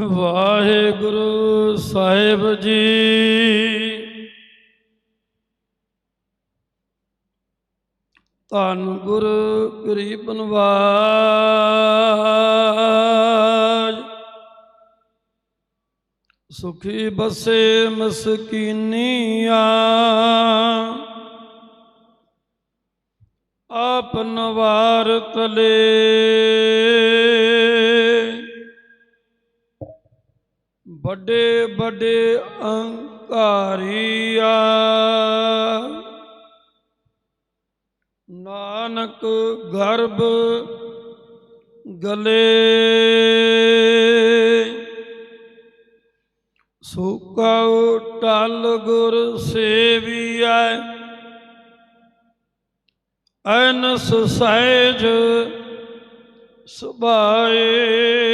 ਵਾਹਿਗੁਰੂ ਸਾਹਿਬ ਜੀ। ਧੰਨ ਗੁਰ ਗਰੀਬ ਨਵਾਜ। ਸੁਖੀ ਬਸੇ ਮਸਕੀਨੀਆਂ ਆਪ ਵਾਰ ਤਲੇ। ਵੱਡੇ ਵੱਡੇ ਅਹੰਕਾਰੀਆ ਨਾਨਕ ਗਰਭ ਗਲੇ। ਸੁਕਉ ਟਲ ਗੁਰ ਸੇਵੀਐ। ਅਨਸ ਸਹਿਜ ਸੁਭਾਏ।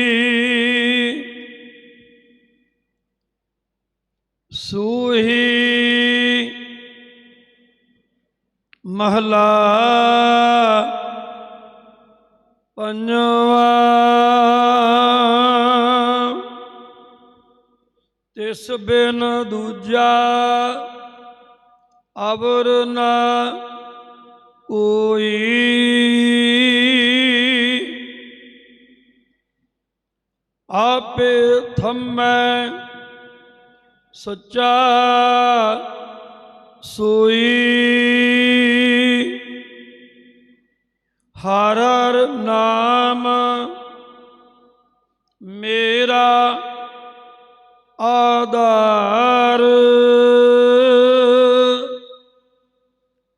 ਮਹਲਾ ਪੰਜਵਾ। ਤਿਸ ਬਿਨ ਦੂਜਾ ਅਵਰ ਨਾ ਕੋਈ। ਆਪੇ ਥੰਮੈ ਸੱਚਾ ਸੋਈ। ਹਰ ਹਰ ਨਾਮ ਮੇਰਾ ਆਧਾਰ।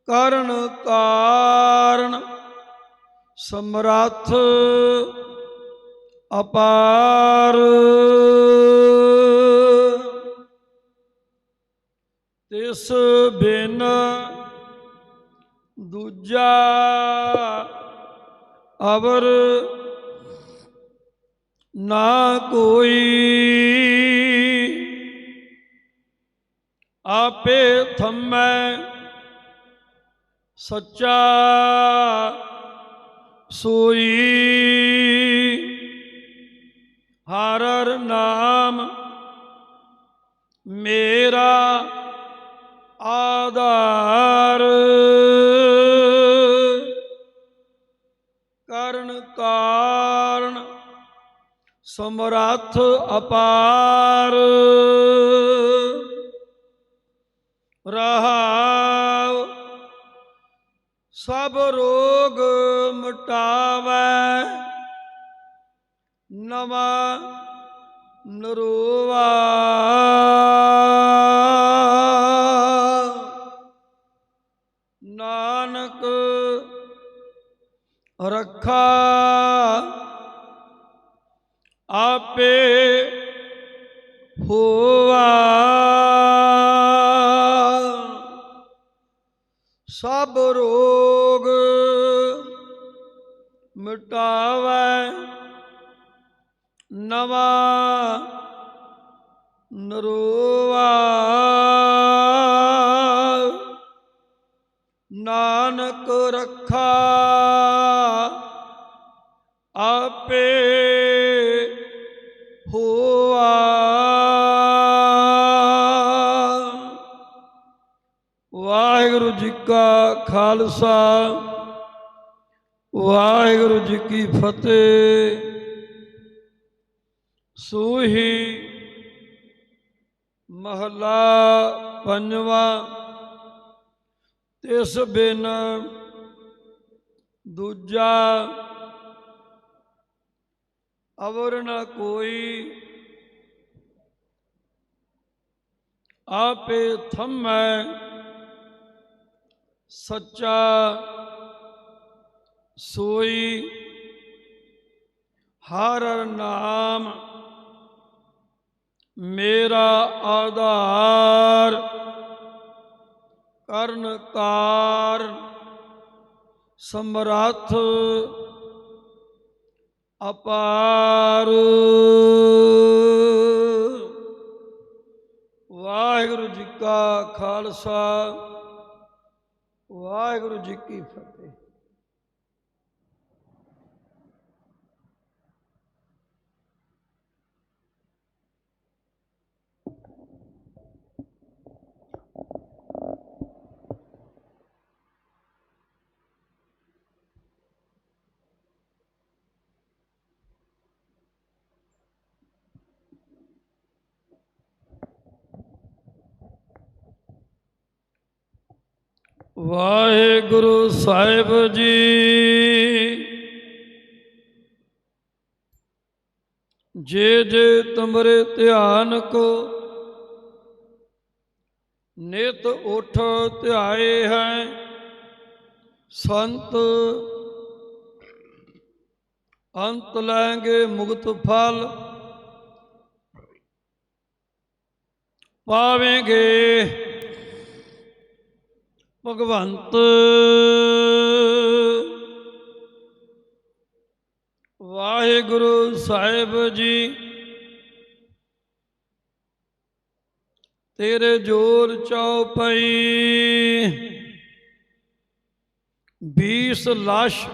ਕਰਨ ਕਾਰਨ ਸਮਰੱਥ ਅਪਾਰ। ਤਿਸ ਬਿਨ ਦੂਜਾ ਅਵਰ ਨਾ ਕੋਈ। ਆਪੇ ਥੰਮੈ ਸੱਚਾ ਸੋਈ। ਹਰ ਨਾਮ ਮੇ ਸਮਰੱਥ ਅਪਾਰ। ਰਹਾਉ ਸਭ ਰੋਗ ਮਟਾਵੈ ਨਵਾਂ ਨਰੋਵਾ। ਨਾਨਕ ਰੱਖਾ ਹੋਵਾ ਸਭ ਰੋਗ ਮਿਟਾਵੈ ਨਵਾਂ ਨਰੋਵਾ ਨਾਨਕ ਰੱਖਾ ਵਾਹਿਗੁਰੂ ਜੀ ਕਾ ਖਾਲਸਾ, ਵਾਹਿਗੁਰੂ ਜੀ ਕੀ ਫਤਿਹ। ਸੂਹੀ ਮਹਲਾ ਪੰਜਵਾ, ਤਿਸ ਬਿਨ ਦੂਜਾ ਅਵਰ ਨ ਕੋਈ। ਆਪੇ ਥੰਮੈ ਸੱਚਾ ਸੋਈ ਹਰ ਨਾਮ ਮੇਰਾ ਆਧਾਰ ਕਰਨਕਾਰ ਸਮਰੱਥ ਅਪਾਰ। ਵਾਹਿਗੁਰੂ ਜੀ ਕਾ ਖਾਲਸਾ। ਵਾਹਿਗੁਰੂ ਜੀ ਕੀ ਫਤਿਹ। ਵਾਹਿਗੁਰੂ ਸਾਹਿਬ ਜੀ। ਜੇ ਜੇ ਤੁਮਰੇ ਧਿਆਨ ਕੋ ਨਿਤ ਉਠ ਧਿਆਏ ਹੈ, ਸੰਤ ਅੰਤ ਲੈਂਗੇ ਮੁਕਤ ਫਲ, ਪਾਵੇਂਗੇ ਭਗਵੰਤ। ਵਾਹਿਗੁਰੂ ਸਾਹਿਬ ਜੀ ਤੇਰੇ ਜੋਰ ਚਉਪਈ 20 ਲਾਸ਼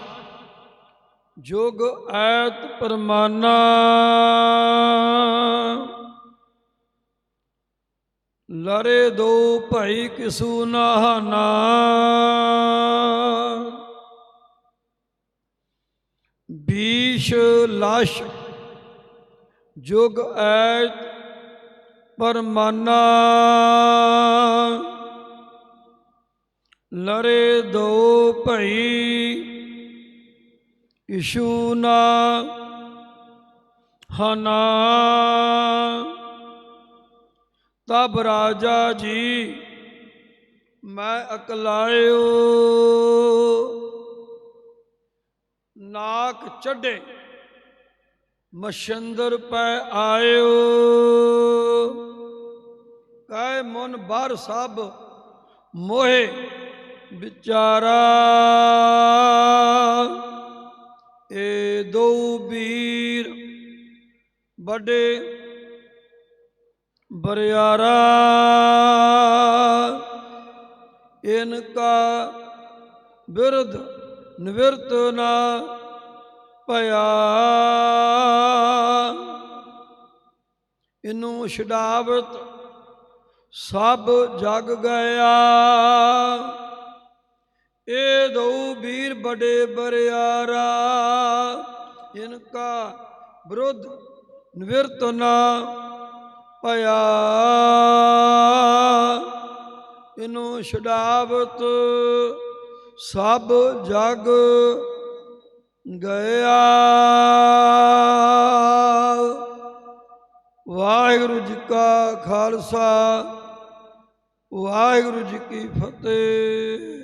ਜੁਗ ਐਤ ਪਰਮਾਨਾ। ਲਰੇ ਦੋ ਭਾਈ ਕਿਸੂ ਨਾਹਨਾ। ਬੀਸ਼ ਲਾਸ਼ ਜੁਗ ਐਤ ਪਰਮਾਨਾ। ਲਰੇ ਦੋ ਭਈ ਇਸ਼ੂ ਨਾ ਹਨਾ। ਤਬ ਰਾਜਾ ਜੀ, ਮੈਂ ਅਕਲਾਇਓ। ਨਾਕ ਚੱਡੇ ਮਸ਼ੰਦਰ ਪੈ ਆਇਓ। ਕਾਇ ਮਨ ਬਾਰ ਸਭ ਮੋਹੇ ਵਿਚਾਰਾ। ਏ ਦੋ ਵੀਰ ਵੱਡੇ ਬਰਿਆਰਾ ਇਨਕਾ ਬਿਰਧ ਨਿਵਰਤ ਨਾ ਭਇਆ। ਇਨੂੰ ਛਡਾਵਤ ਸਭ ਜਗ ਗਿਆ। ਇਹ ਦੋ ਵੀਰ ਬੜੇ ਬਰਿਆਰਾ ਇਨਕਾ ਵਿਰੁੱਧ ਨਿਵਰਤ ਨਾ ਪਿਆ ਇਹਨੂੰ ਛਡਾਵਤ ਸਭ ਜਗ ਗਿਆ ਵਾਹਿਗੁਰੂ ਜੀ ਕਾ ਖਾਲਸਾ ਵਾਹਿਗੁਰੂ ਜੀ ਕੀ ਫਤਿਹ।